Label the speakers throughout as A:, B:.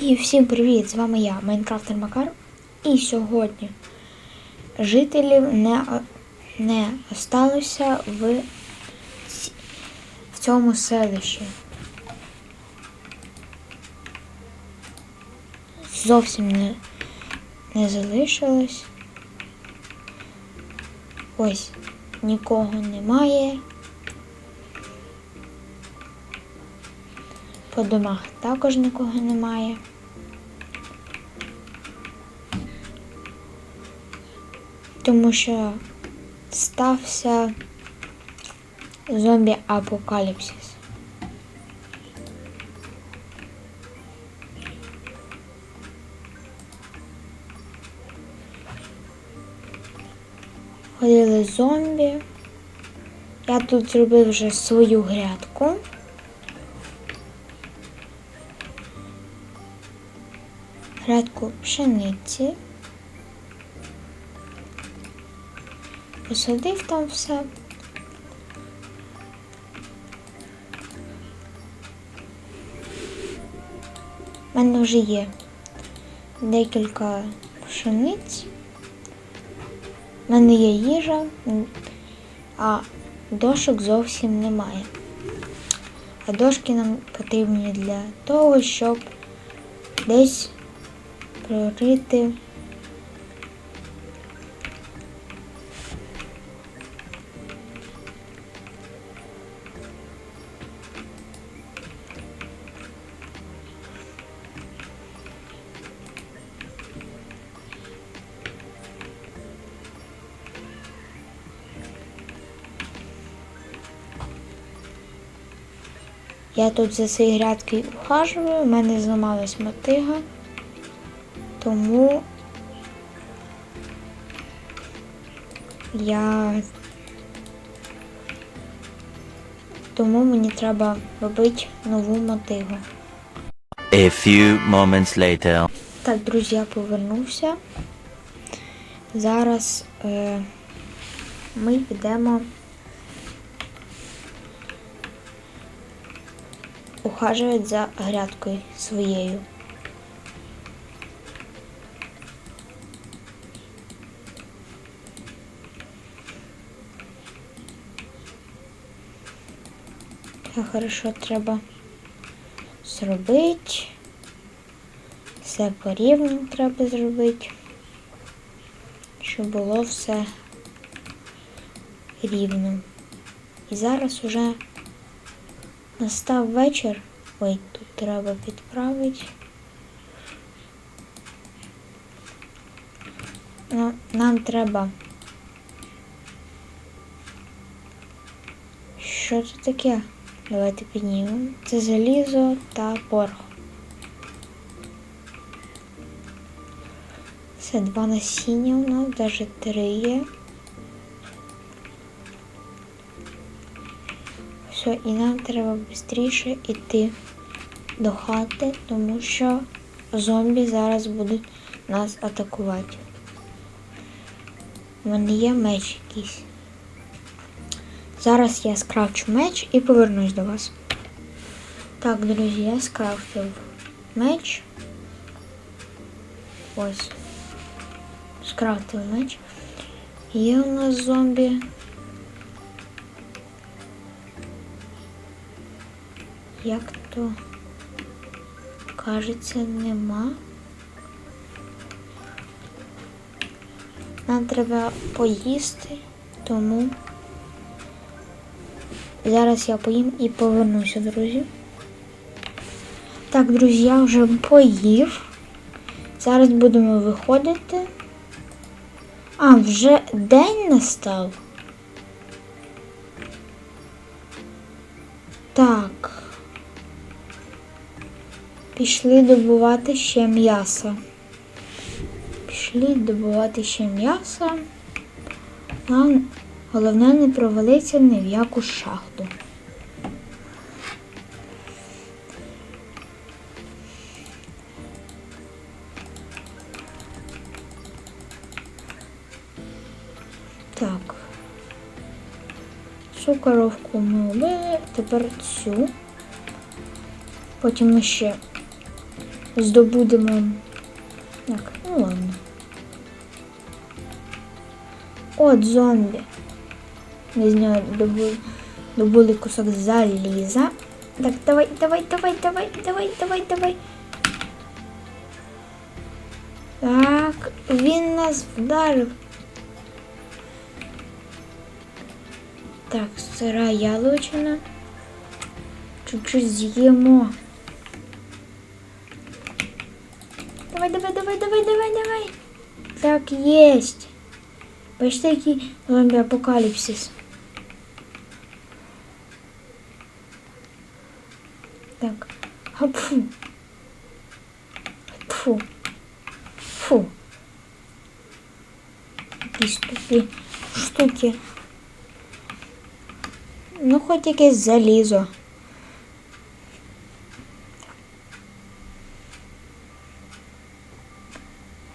A: І всім привіт! З вами я, Майнкрафтер Макар. І сьогодні жителів не, не осталося в, в цьому селищі. Зовсім не, не залишилось. Ось нікого немає. По домах також нікого немає. Тому що стався зомбі-апокаліпсис. Ходили зомбі. Я тут зробив вже свою грядку. Грядку пшениці. Посадив там все. У мене вже є декілька пшениць. У мене є їжа, а дошок зовсім немає. А дошки нам потрібні для того, щоб десь прорити. Я тут за цією грядки ухажую, в мене зламалась мотига. Тому я тому мені треба робити нову мотигу.
B: A few moments later.
A: Так, друзі, я повернувся. Зараз е, ми підемо ухажувати за грядкою своєю. Хорошо треба зробити. Все по рівню треба зробити, щоб було все рівно. І зараз уже настав вечір. Ой, тут треба підправити. Ну, нам треба. Що це таке? Давайте піднімемо. Це залізо та порох. Це два насіння у нас, навіть три є. Все, і нам треба швидше йти до хати, тому що зомбі зараз будуть нас атакувати. У мене є меч якийсь. Зараз я скрафчу меч і повернусь до вас. Так, друзі, я скрафтив меч. Ось. Скрафтив меч. Є у нас зомбі. Як то кажеться, нема. Нам треба поїсти, тому зараз я поїм і повернуся, друзі. Так, друзі, я вже поїв. Зараз будемо виходити. А, вже день настав. Так. Пішли добувати ще м'ясо. Пішли добувати ще м'ясо. Нам головне не провалитися ні в яку шахту. Так. Цю коровку ми убили, тепер цю. Потім ми ще здобудемо. Так, ну ладно. От зомбі. Ми з нього добули, добули кусок заліза. Так, давай, давай, давай, давай, давай, давай, давай. Так, він нас вдарив. Так, сира яловичина. Чуть-чуть з'їмо. Давай, давай, давай, давай, давай, давай. Так, есть. Бачите, який зомбі-апокаліпсис. Так. Фу. Фу. Фу. Якісь тупі штуки. Ну, хоч якесь залізо.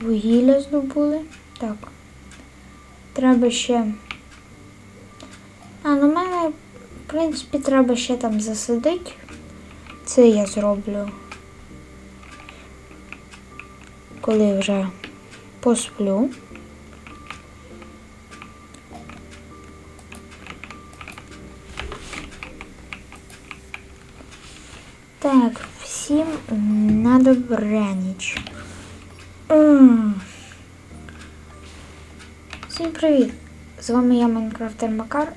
A: Вугілля здобули. Так. Треба ще. А, ну мене, в принципі, треба ще там засадити. Це я зроблю. Коли вже посплю. Так, всім на добраніч. Всім привіт! З вами я Майнкрафтер Макар.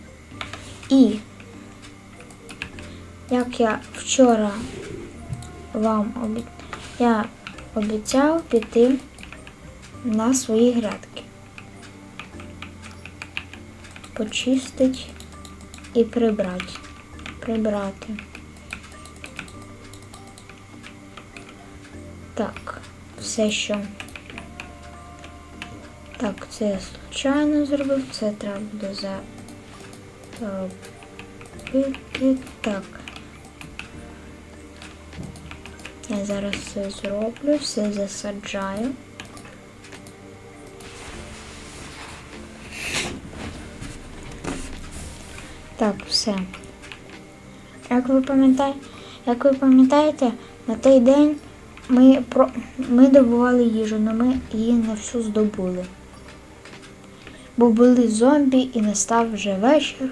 A: І як я вчора вам обі... я обіцяв піти на свої грядки. Почистить і прибрати. Прибрати. Так, все, що. Так, це я случайно зробив, це треба буде зробити. Так. Зараз все зроблю, все засаджаю. Так, все. Як ви пам'ятаєте, як ви пам'ятаєте, на той день ми, про... ми добували їжу, але ми її не всю здобули. Бо були зомбі і настав вже вечір.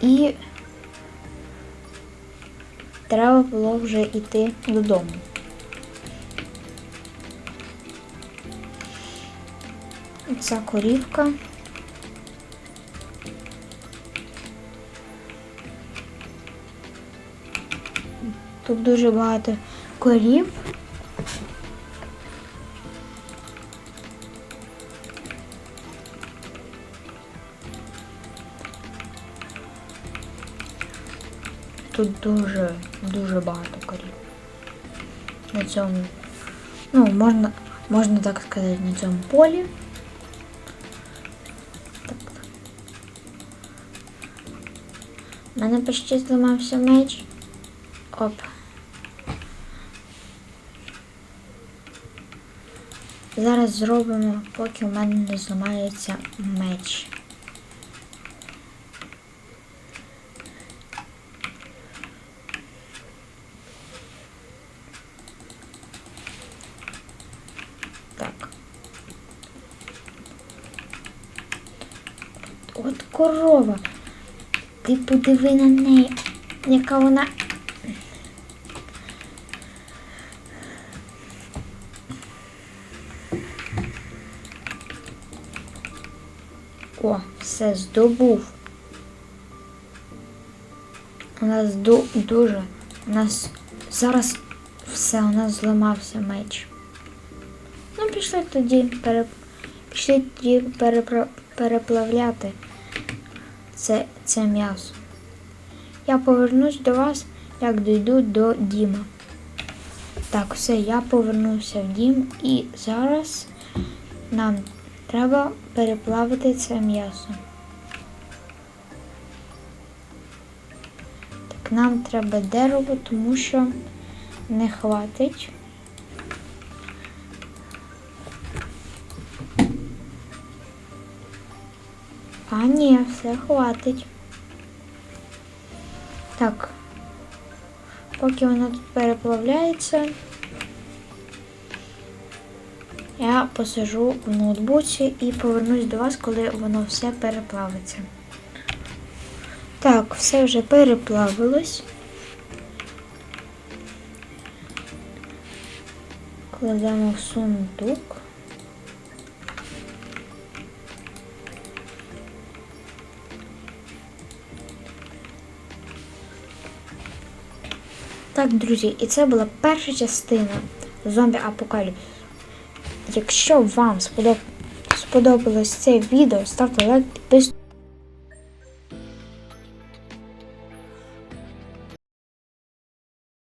A: І треба було вже йти додому. Ця корівка. Тут дуже багато корів. Тут дуже, дуже багато корів. На цьому, ну, можна, можна так сказати, на цьому полі. Так. У мене почти зламався меч. Оп. Зараз зробимо, поки у мене не зламається меч. От корова. Ти подиви на неї, яка вона. О, все здобув. У нас ду- дуже. У нас зараз все, у нас зламався меч. Ну, пішли тоді пере... пішли тоді перепра... переплавляти це, це м'ясо. Я повернусь до вас, як дійду до Діма. Так, все, я повернувся в дім і зараз нам треба переплавити це м'ясо. Так, нам треба дерево, тому що не хватить. А ні, все хватить. Так. поки воно тут переплавляється, я посижу в ноутбуці і повернусь до вас, коли воно все переплавиться. Так, все вже переплавилось. Кладемо в сундук. Так, друзі, і це була перша частина зомбі апокаліпсу. Якщо вам сподоб... сподобалось це відео, ставте лайк, підписуйтесь.